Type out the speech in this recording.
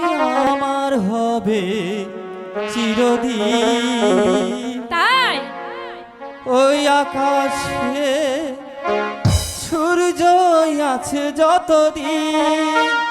হ্যাঁ, আমার হবে চিরদিন। তাই? ওই আকাশে সূর্য আছে যতদিন।